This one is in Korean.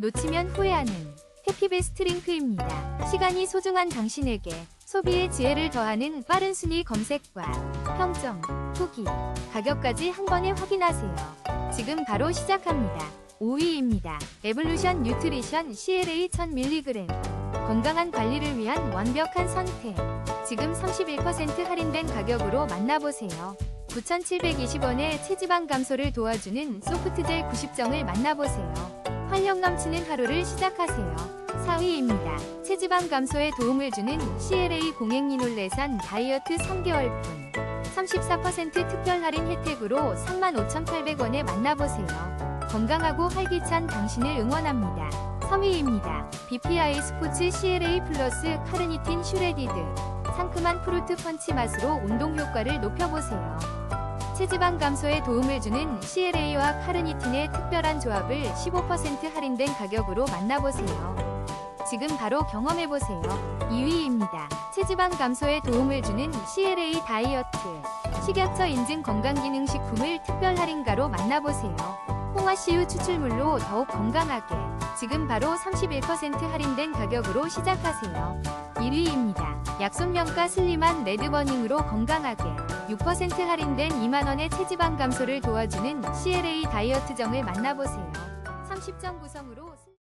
놓치면 후회하는 해피베스트 링크입니다. 시간이 소중한 당신에게 소비의 지혜를 더하는 빠른 순위 검색과 평점, 후기, 가격까지 한 번에 확인하세요. 지금 바로 시작합니다. 5위입니다. 에볼루션 뉴트리션 CLA 1000mg 건강한 관리를 위한 완벽한 선택. 지금 31% 할인된 가격으로 만나보세요. 9,720원의 체지방 감소를 도와주는 소프트젤 90정을 만나보세요. 활력 넘치는 하루를 시작하세요. 4위입니다. 체지방 감소에 도움을 주는 CLA 공행리놀레산 다이어트 3개월분. 34% 특별 할인 혜택으로 35,800원에 만나보세요. 건강하고 활기찬 당신을 응원합니다. 3위입니다. BPI 스포츠 CLA 플러스 카르니틴 슈레디드. 상큼한 프루트 펀치 맛으로 운동 효과를 높여보세요. 체지방 감소에 도움을 주는 CLA와 카르니틴의 특별한 조합을 15% 할인된 가격으로 만나보세요. 지금 바로 경험해보세요. 2위입니다. 체지방 감소에 도움을 주는 CLA 다이어트. 식약처 인증 건강기능식품을 특별 할인가로 만나보세요. 홍화씨유 추출물로 더욱 건강하게. 지금 바로 31% 할인된 가격으로 시작하세요. 1위입니다. 약손명가 슬림한 레드버닝으로 건강하게 6% 할인된 2만원의 체지방 감소를 도와주는 CLA 다이어트정을 만나보세요. 30정 구성으로 슬-